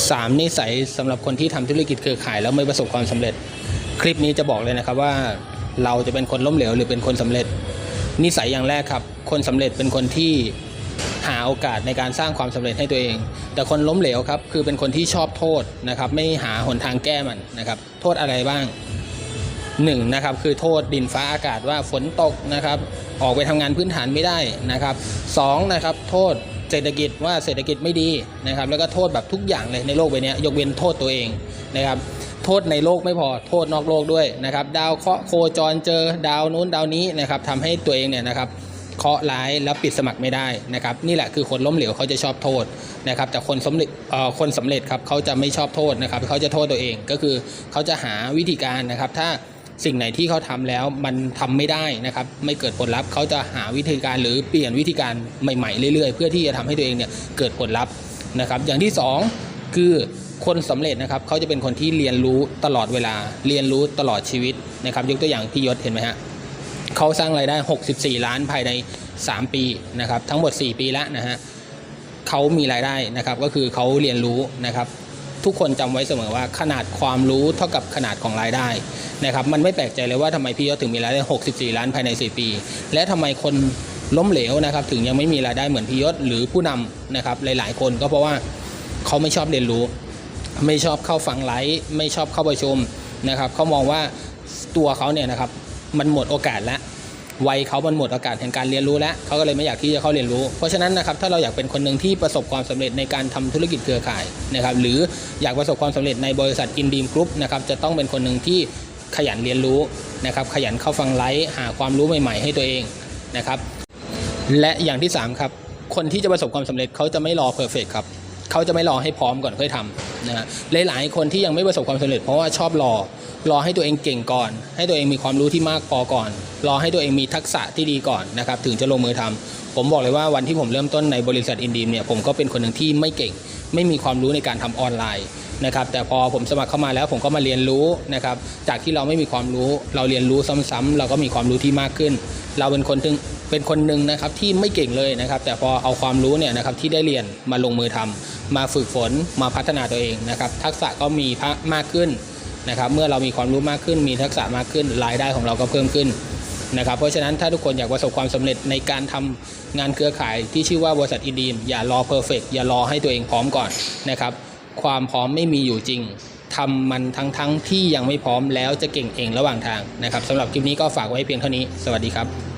3นิสัยสำหรับคนที่ทำธุรกิจเครือข่ายแล้วไม่ประสบความสำเร็จ คลิปนี้จะบอกเลยนะครับว่าเราจะเป็นคนล้มเหลวหรือเป็นคนสำเร็จ นิสัยอย่างแรกครับ คนสำเร็จเป็นคนที่หาโอกาสในการสร้างความสำเร็จให้ตัวเอง แต่คนล้มเหลวครับคือเป็นคนที่ชอบโทษนะครับ ไม่หาหนทางแก้มันนะครับ โทษอะไรบ้างหนึ่งนะครับคือโทษดินฟ้าอากาศว่าฝนตกนะครับ ออกไปทำงานพื้นฐานไม่ได้นะครับสองนะครับโทษ เศรษฐกิจว่าเศรษฐกิจไม่ดีนะครับ แล้วก็โทษแบบทุกอย่างเลยในโลกใบนี้ยกเว้นโทษตัวเองนะครับ โทษในโลกไม่พอโทษนอกโลกด้วยนะครับ ดาวเคราะห์โคจรเจอดาวนู้นดาวนี้นะครับทำให้ตัวเองเนี่ยนะครับเคาะร้ายแล้วปิดสมัครไม่ได้นะครับ นี่แหละคือคนล้มเหลวเขาจะชอบโทษนะครับ แต่คนสำเร็จเอ่อคนสำเร็จครับเขาจะไม่ชอบโทษนะครับเขาจะโทษตัวเองก็คือเขาจะหาวิธีการนะครับ ถ้า สิ่งไหนที่เขาทำแล้วมันทำไม่ได้นะครับ ไม่เกิดผลลัพธ์เขาจะหาวิธีการหรือเปลี่ยนวิธีการใหม่ ๆ เรื่อยๆ เพื่อที่จะทำให้ตัวเองเนี่ยเกิดผลลัพธ์นะครับ อย่างที่สองคือคนสำเร็จนะครับเขาจะเป็นคนที่เรียนรู้ตลอดเวลา เรียนรู้ตลอดชีวิตนะครับยกตัวอย่างพี่ยศเห็นไหมฮะเขาสร้างรายได้ 64 ล้านภายใน 3 ปีนะครับทั้งหมด 4 ปีแล้วนะฮะเขามีรายได้นะครับก็คือเขาเรียนรู้นะครับ ทุกคนจำไว้เสมอว่า ขนาดความรู้เท่ากับขนาดของรายได้นะครับมันไม่แปลกใจเลยว่าทำไมพี่ยศถึงมีรายได้ 64 ล้านภายใน 4 ปี และทำไมคนล้มเหลวนะครับถึงยังไม่มีรายได้เหมือนพี่ยศหรือผู้นำนะครับหลาย ๆ คนก็เพราะว่าเขาไม่ชอบเรียนรู้ ไม่ชอบเข้าฟังไลฟ์ไม่ชอบเข้าประชุมนะครับเขามองว่าตัวเขาเนี่ยนะครับมันหมดโอกาสแล้ว วัยเขามันหมดโอกาสแห่งการเรียนรู้แล้วเขาก็เลยไม่อยากที่จะเข้าเรียนรู้ เพราะฉะนั้นนะครับถ้าเราอยากเป็นคนหนึ่งที่ประสบความสำเร็จในการทำธุรกิจเครือข่ายนะครับหรืออยากประสบความสำเร็จในบริษัทอินดีมกรุ๊ปนะครับจะต้องเป็นคนหนึ่งที่ขยันเรียนรู้นะครับขยันเข้าฟังไลฟ์หาความรู้ใหม่ ๆ ให้ตัวเองนะครับและอย่างที่3ครับคนที่จะประสบความสำเร็จเขาจะไม่รอเพอร์เฟกครับ เขาจะไม่รอให้พร้อมก่อนค่อยทำนะฮะหลายๆคนที่ยังไม่ประสบความสำเร็จเพราะว่าชอบรอรอให้ตัวเองเก่งก่อน ให้ตัวเองมีความรู้ที่มากพอก่อน รอให้ตัวเองมีทักษะที่ดีก่อนนะครับถึงจะลงมือทำผมบอกเลยว่าวันที่ผมเริ่มต้นในบริษัทอินดีมเนี่ยผมก็เป็นคนหนึ่งที่ไม่เก่ง ไม่มีความรู้ในการทำออนไลน์นะครับแต่พอผมสมัครเข้ามาแล้วผมก็มาเรียนรู้นะครับจากที่เราไม่มีความรู้เราเรียนรู้ซ้ำๆเราก็มีความรู้ที่มากขึ้น เราเป็นคนถึง เป็นคนหนึ่งนะครับที่ไม่เก่งเลยนะครับ แต่พอเอาความรู้เนี่ยนะครับที่ได้เรียนมาลงมือทำมาฝึกฝนมาพัฒนาตัวเองนะครับ ทักษะก็มีพะมากขึ้นนะครับ เมื่อเรามีความรู้มากขึ้น มีทักษะมากขึ้นรายได้ของเราก็เพิ่มขึ้นนะครับ เพราะฉะนั้นถ้าทุกคนอยากประสบความสำเร็จในการทำงานเครือข่ายที่ชื่อว่าบริษัทอินดีมอย่ารอเพอร์เฟกอย่ารอให้ตัวเองพร้อมก่อนนะครับ ความพร้อมไม่มีอยู่จริงทำมันทั้งๆที่ยังไม่พร้อมแล้วจะเก่งเองระหว่างทางนะครับสำหรับคลิปนี้ก็ฝากไว้เพียงเท่านี้ สวัสดีครับ